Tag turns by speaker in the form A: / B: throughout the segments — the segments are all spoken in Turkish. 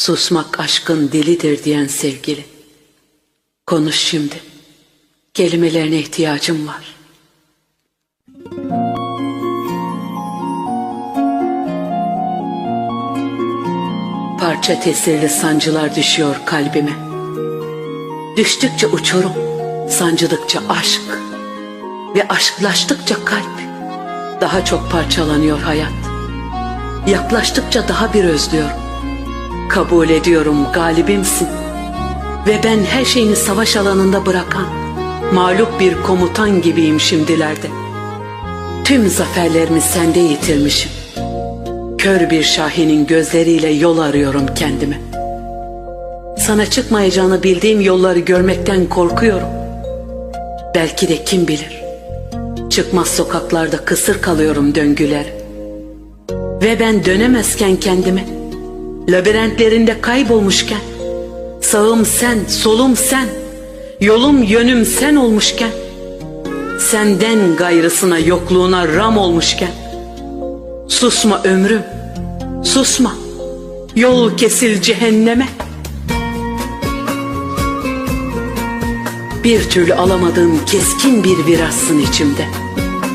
A: Susmak aşkın dilidir diyen sevgili. Konuş şimdi. Kelimelerine ihtiyacım var. Parça tesirli sancılar düşüyor kalbime. Düştükçe uçurum, sancıdıkça aşk ve aşklaştıkça kalp. Daha çok parçalanıyor hayat. Yaklaştıkça daha bir özlüyorum. Kabul ediyorum galibimsin. Ve ben her şeyini savaş alanında bırakan, mağlup bir komutan gibiyim şimdilerde. Tüm zaferlerimi sende yitirmişim. Kör bir şahinin gözleriyle yol arıyorum kendime. Sana çıkmayacağını bildiğim yolları görmekten korkuyorum. Belki de kim bilir. Çıkmaz sokaklarda kısır kalıyorum döngüler. Ve ben dönemezken kendime, labirentlerinde kaybolmuşken, sağım sen, solum sen, yolum yönüm sen olmuşken, senden gayrısına yokluğuna ram olmuşken, susma ömrüm, susma, yol kesil cehenneme. Bir türlü alamadığım keskin bir virasın içimde.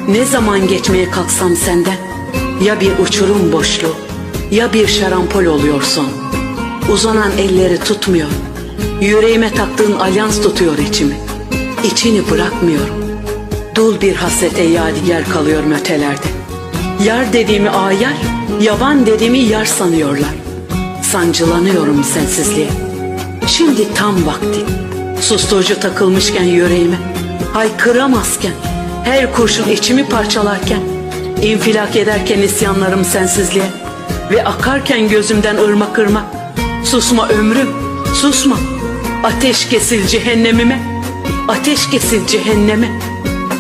A: Ne zaman geçmeye kalksam senden, ya bir uçurum boşluğu, ya bir şarampol oluyorsun. Uzanan elleri tutmuyor, yüreğime taktığın alyans tutuyor içimi. İçini bırakmıyorum. Dul bir hasrete yadigar kalıyorum ötelerde. Yar dediğimi ayar, yaban dediğimi yar sanıyorlar. Sancılanıyorum sensizliğe. Şimdi tam vakti. Susturucu takılmışken yüreğime, haykıramazken, her kurşun içimi parçalarken, infilak ederken isyanlarım sensizliğe ve akarken gözümden ırmak ırmak. Susma ömrüm, susma. Ateş kesil cehennemime, ateş kesil cehenneme.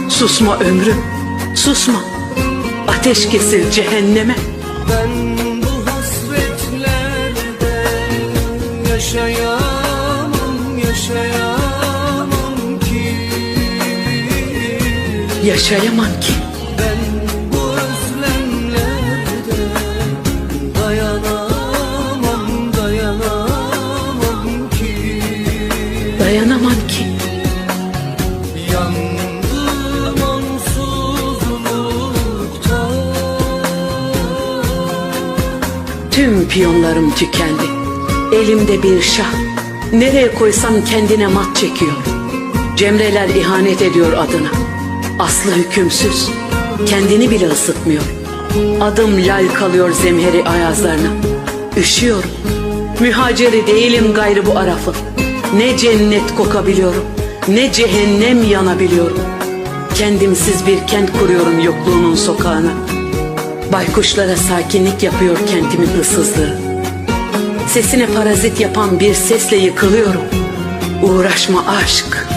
A: Susma ömrüm, susma. Ateş kesil cehenneme.
B: Ben bu hasretlerde yaşayamam, yaşayamam ki
A: Yaşayamam ki. Tüm piyonlarım tükendi. Elimde bir şah. Nereye koysam kendine mat çekiyor. Cemreler ihanet ediyor adına. Aslı hükümsüz. Kendini bile ısıtmıyor. Adım lal kalıyor zemheri ayazlarına. Üşüyorum. Mühaciri değilim gayrı bu arafın. Ne cennet kokabiliyorum. Ne cehennem yanabiliyorum. Kendimsiz bir kent kuruyorum yokluğunun sokağına. Baykuşlara sakinlik yapıyor kentimin ıssızlığı. Sesine parazit yapan bir sesle yıkılıyorum. Uğraşma aşk.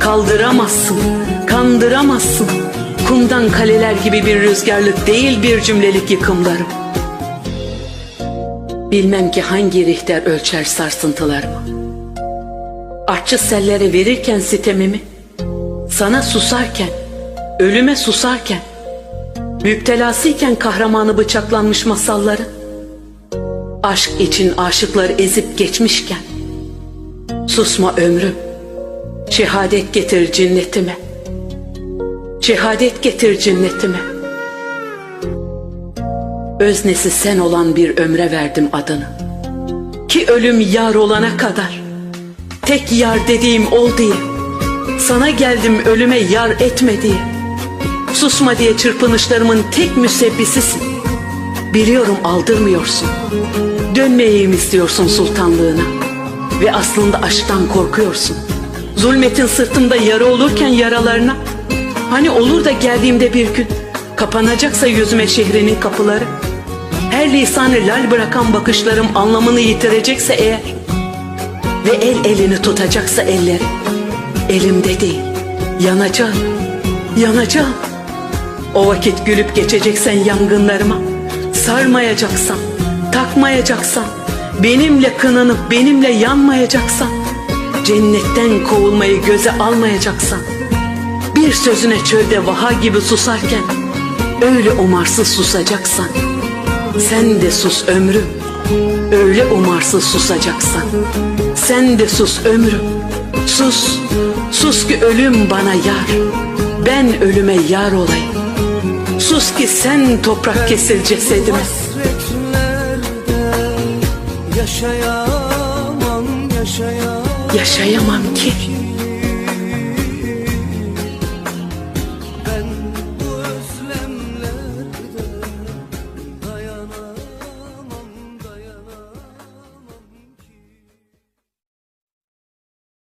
A: Kaldıramazsın, kandıramazsın. Kumdan kaleler gibi bir rüzgarlık değil bir cümlelik yıkımlarım. Bilmem ki hangi rihter ölçer sarsıntılarımı. Artçı sellere verirken sitemimi, sana susarken, ölüme susarken, Müptelasıyken kahramanı bıçaklanmış masalların Aşk için aşıkları ezip geçmişken Susma ömrüm Şehadet getir cinnetime Şehadet getir cinnetime. Öznesi sen olan bir ömre verdim adını Ki ölüm yar olana kadar Tek yar dediğim ol diye Sana geldim ölüme yar etme diye Susma diye çırpınışlarımın tek müsebbisisin. Biliyorum aldırmıyorsun. Dönmeyeyim istiyorsun sultanlığına. Ve aslında aşktan korkuyorsun. Zulmetin sırtımda yara olurken yaralarına. Hani olur da geldiğimde bir gün kapanacaksa yüzüme şehrinin kapıları. Her lisanı lal bırakan bakışlarım anlamını yitirecekse eğer. Ve el elini tutacaksa elleri. Elimde değil. Yanacağım. Yanacağım. O vakit gülüp geçeceksen yangınlarıma, sarmayacaksan, takmayacaksan, benimle kınanıp benimle yanmayacaksan, cennetten kovulmayı göze almayacaksan, bir sözüne çölde vaha gibi susarken, öyle umarsız susacaksan, sen de sus ömrüm, öyle umarsız susacaksın. Sen de sus ömrüm. Sus, sus ki ölüm bana yar. Ben ölüme yar olayım. Sus ki sen toprak kesil cesedime.
B: Yaşayamam yaşayamam
A: Yaşayamam
B: ki